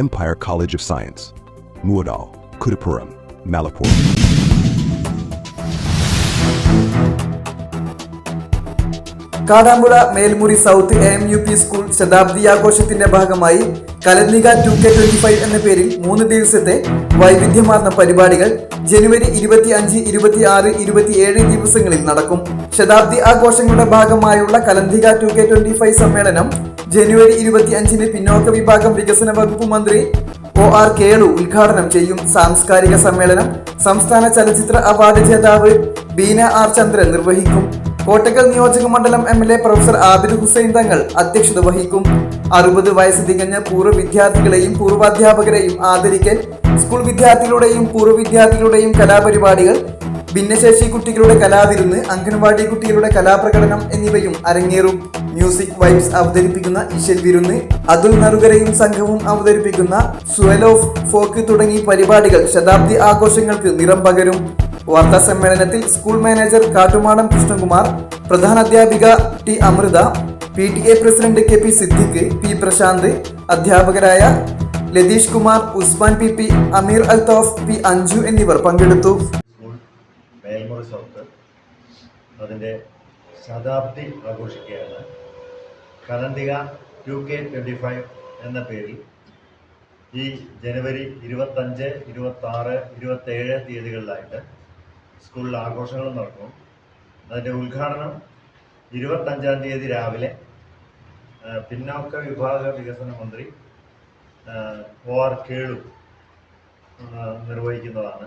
Empire College of Science. Muadal, Kudapuram, Malapur. Kadampuzha Melmuri south A M U P school ശതാബ്ദി ആഘോഷത്തിന്റെ ഭാഗമായി Kalanthika two K twenty five എന്ന പേരിൽ മൂന്ന് ദിവസത്തെ വൈവിധ്യമാർന്ന പരിപാടികൾ ജനുവരി ഇരുപത്തി അഞ്ച് ഇരുപത്തി ആറ് ഇരുപത്തിയേഴ് ദിവസങ്ങളിൽ നടക്കും ശതാബ്ദി ആഘോഷങ്ങളുടെ ഭാഗമായുള്ള Kalanthika two K twenty five സമ്മേളനം ജനുവരി ഇരുപത്തി അഞ്ചിന് പിന്നോക്ക വിഭാഗം വികസന വകുപ്പ് മന്ത്രി ഒ ആർ കേളു ഉദ്ഘാടനം ചെയ്യും. സാംസ്കാരിക സമ്മേളനം സംസ്ഥാന ചലച്ചിത്ര അവാർഡ് ജേതാവ് ബീന ആർ ചന്ദ്രൻ നിർവഹിക്കും. കോട്ടക്കൽ നിയോജക മണ്ഡലം M L A professor Abid Hussain Thangal അധ്യക്ഷത വഹിക്കും. അറുപത് വയസ്സ് തികഞ്ഞ പൂർവ വിദ്യാർത്ഥികളെയും പൂർവാധ്യാപകരെയും ആദരിക്കൽ സ്കൂൾ വിദ്യാർത്ഥികളുടെയും പൂർവ വിദ്യാർത്ഥികളുടെയും കലാപരിപാടികൾ ഭിന്നശേഷി കുട്ടികളുടെ കലാവിരുന്ന് അംഗൻവാടി കുട്ടികളുടെ കലാപ്രകടനം എന്നിവയും അരങ്ങേറും. മ്യൂസിക് വൈബ്സ് അവതരിപ്പിക്കുന്ന ഇശൽ വിരുന്ന് അതുൽ നറുകരയും സംഘവും അവതരിപ്പിക്കുന്ന സുവൽ ഓഫ് ഫോക്ക് തുടങ്ങി പരിപാടികൾ ശതാബ്ദി ആഘോഷങ്ങൾക്ക് നിറം പകരും. വാർത്താ സമ്മേളനത്തിൽ സ്കൂൾ മാനേജർ കാട്ടുമാടം കൃഷ്ണകുമാർ പ്രധാന അധ്യാപിക T Amritha P T A president K P Siddique P Prasanth അധ്യാപകരായ Latheesh Kumar Usman P P Ameer Althaf P Anju എന്നിവർ പങ്കെടുത്തു. സൗത്ത് അതിന്റെ ശതാബ്ദി ആഘോഷിക്കുകയാണ്. Kalanthika two K twenty five എന്ന പേരിൽ ഈ ജനുവരി ഇരുപത്തഞ്ച് ഇരുപത്താറ് ഇരുപത്തേഴ് തീയതികളിലായിട്ട് സ്കൂളിൽ ആഘോഷങ്ങൾ നടക്കും. അതിന്റെ ഉദ്ഘാടനം ഇരുപത്തഞ്ചാം തീയതി രാവിലെ പിന്നോക്ക വിഭാഗ വികസന മന്ത്രി ഒ ആർ കേളു നിർവഹിക്കുന്നതാണ്.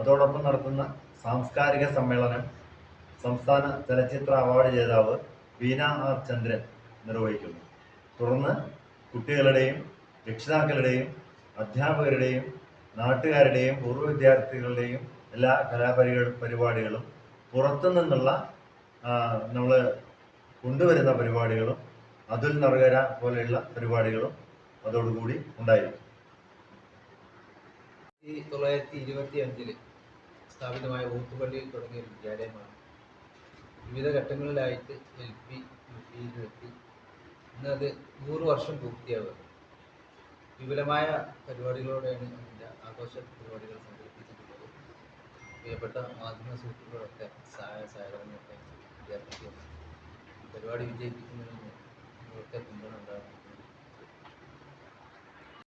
അതോടൊപ്പം നടത്തുന്ന സാംസ്കാരിക സമ്മേളനം സംസ്ഥാന ചലച്ചിത്ര അവാർഡ് ജേതാവ് വീന ആർ ചന്ദ്രൻ നിർവഹിക്കുന്നു. തുടർന്ന് കുട്ടികളുടെയും രക്ഷിതാക്കളുടെയും അധ്യാപകരുടെയും നാട്ടുകാരുടെയും പൂർവ വിദ്യാർത്ഥികളുടെയും എല്ലാ കലാപരികൾ പരിപാടികളും പുറത്തു നിന്നുള്ള നമ്മൾ കൊണ്ടുവരുന്ന പരിപാടികളും അതുൽ നറുകര പോലെയുള്ള പരിപാടികളും അതോടുകൂടി ഉണ്ടായിരിക്കും. തൊള്ളായിരത്തി ഇരുപത്തി അഞ്ചിൽ സ്ഥാപിതമായ ഊത്തുപള്ളിയിൽ തുടങ്ങിയ വിദ്യാലയമാണ്. വിവിധ ഘട്ടങ്ങളിലായിട്ട് എൽ പി യു പിയിലെത്തി അത് നൂറ് വർഷം പൂർത്തിയാവുക വിപുലമായ പരിപാടികളോടെയാണ് അതിന്റെ ആഘോഷ പരിപാടികൾ സംഘടിപ്പിച്ചിട്ടുള്ളത്. പ്രിയപ്പെട്ട മാധ്യമ സുഹൃത്തുക്കളൊക്കെ സഹായ സഹകരണമൊക്കെ വിദ്യാർത്ഥികൾ പരിപാടി വിജയിപ്പിക്കുന്നതിന്